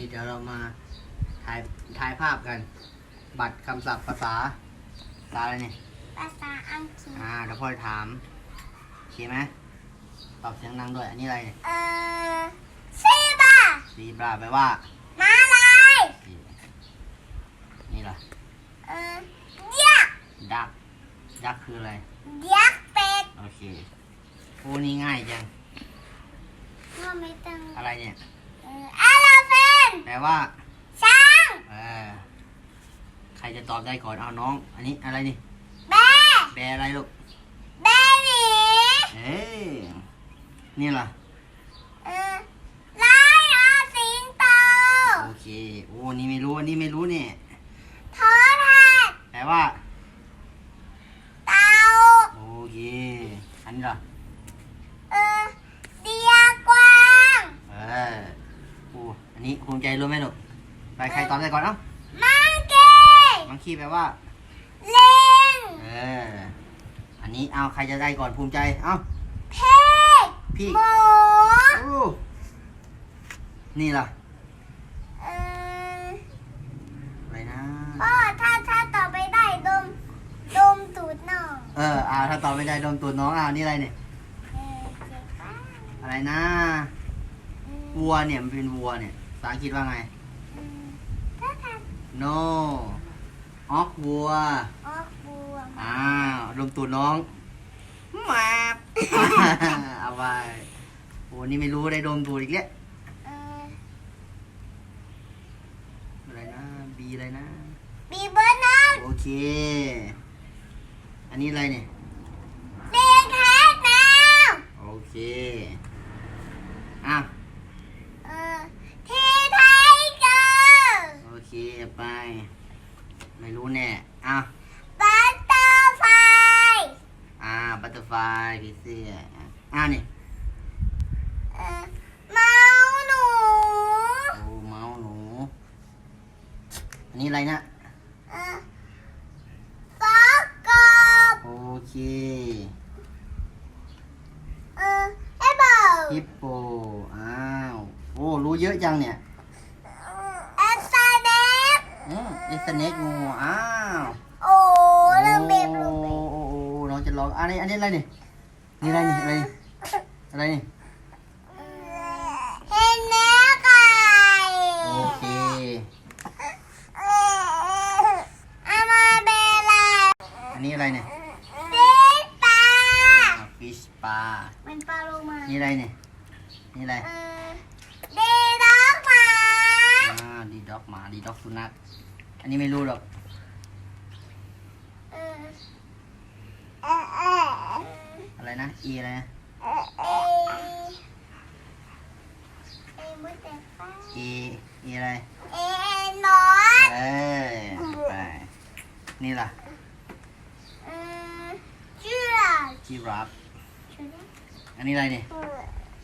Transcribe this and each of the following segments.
นี่เดี๋ยวเรามาถ่ายถ่ายภาพกัน บัตรคำศัพท์ภาษาภาษาอะไรเนี่ยภาษาอังกฤษอ่าเดี๋ยวพ่อจะถามโอเคไหมตอบเสียงดังด้วย อันนี้อะไรเนี่ยเออซีบาซีบราแปลว่าม้าลายนี่ล่ะเออยักษ์ดักดักคืออะไรยักษ์เป็ดโอเคโอ้นี่ง่ายจังว่าไม่ต้องอะไรเนี่ยเอออาราเฟน แปลว่าช้างเออใครจะตอบได้ก่อนเอาน้อง อันนี้อะไรนี่ แบแปลอะไรลูกเบบีเอ้ยนี่ล่ะเออลายอาสิงโตโอเคโอ้นี่ไม่รู้อันนี้ไม่รู้เนี่ยทอทัดแปลว่า เต่าโอเคอันนี้ล่ะ อันนี้ภูมิใจรู้ไหมลูกไปใครตอบได้ก่อนเอ้ามังเก้มังคีแปลว่าลิงเอออันนี้เอาใครจะได้ก่อนภูมิใจเอ้าเพกพี่หมูโอ้นี่ล่ะเอออะไรนะพ่อถ้าถ้าต่อไปได้ดมดมตูดน้องเอออ่าถ้าตอบไม่ได้โดนตัวน้องอ่านี่อะไรเนี่ยเออเจ็บปะอะไรนะอืมวัวเนี่ยมันเป็นวัวเนี่ย ภาษาอังกฤษว่าไงอืมถ้าท no ออกวัวำออกบวมอ้าวลงตัวน้องมาบเอาไปโอ้นี่ไม่รู้ได้ดมตูดอีกแล้วเอออะไรนะบีอะไรนะ บีเบอร์น้องโอเค อันนี้อะไรเนี่ย เด็กแคทแมวโอเคอ้า เคไป ไม่รู้แน่อ้าวบัตเตอร์ไฟอ่าบัตเตอร์ไฟผีเสื้ออ่านี่เออเมาหนู โอ้เมาส์หนู อันนี้อะไรนะ เออฟอกกบโอเคเออไอ้เบาฮิปโปอ้าว โอ้ รู้เยอะจังเนี่ยเอสซาเด็ก อืมเอสเน็กงูอ้าวโอ้เริ่มเบบลงไปโอ้โอ้โอ้โอ้น้องจะลองอันนี้อันนี้อะไรนี่นี่อะไรนี่อะไรนี่อะไรนี่เห็นแม่ไก่โอเคอามาเบลาอันนี้อะไรเนี่ยฟิชปลาฟิชปลาเป็นปลาโลมานี่อะไรเนี่ยนี่อะไร เออดีด็อกหมา อ่า ดีด็อกหมาดีด็อกสุนัขอันนี้ไม่รู้หรอกเออเออเอออะไรนะอีอะไรนะเออเอเอมุดแต่ฟ้าอีอีอะไรเอนอนเอ้ยไปนี่ล่ะเออเชือกจีราฟอันนี้อะไรเนี่ย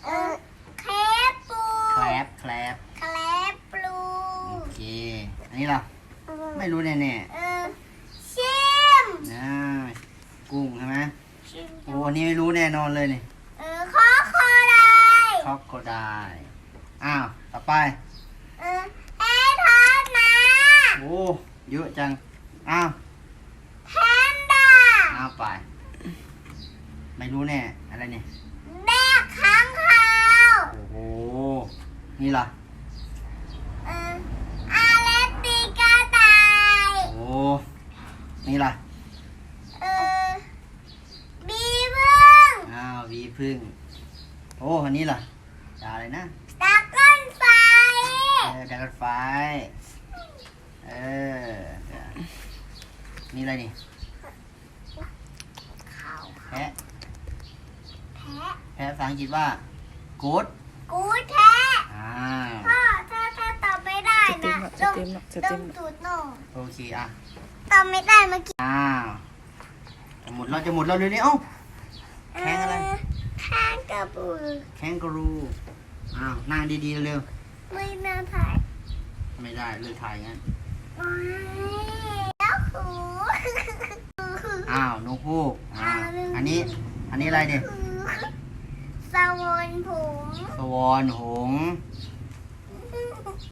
เออแคปปูแคลบแคลบแคลปปูโอเคอั นนี้ล่ะ ไม่รู้แน่แน่เออชิมๆนะกุ้งใช่ไหมชิมโอ้อันนี้ไม่รู้แน่นอนเลยนี่เออคอคอไดคอกโคไดอ้าว ต่อไป เออแอร์ทอดมาโอ้เยอะจัง อ้าวแพนด้าอ้าวไป ไม่รู้แน่ อะไรเนี่ย แบกค้างคาว โอ้โห นี่ล่ะ นี่ล่ะเออบีพึ่งอ้าววีพึ่งโอ้อันนี้ล่ะดาอะไรนะตะก้อนไฟเออดากอนไฟเออเดี๋ยวนี่อะไรนี่เขาแพะแพ้แพะภาษาอังกฤษว่ากูดกูแท้อ่าพ่อถ้าถ้าตอบไม่ได้นะจะเต็มละจะเต็มละดมตูดโน่ โอเคอะ ตอบไม่ได้เมื่อกี้อ้าวจะหมดแล้วจะหมดแล้วเดี๋ยวนี้เอ้า แข้งอะไรแข้งกระบือแคนการูอ้าวนั่งดีๆเร็วไม่น่าถ่ายๆไม่ได้เลิกถ่ายงั้นไม่แล้วหูอ้าวนกฮูกอ้าวอันนี้ อันนี้อะไรเนี่ยสวอนผมสวอนหงส์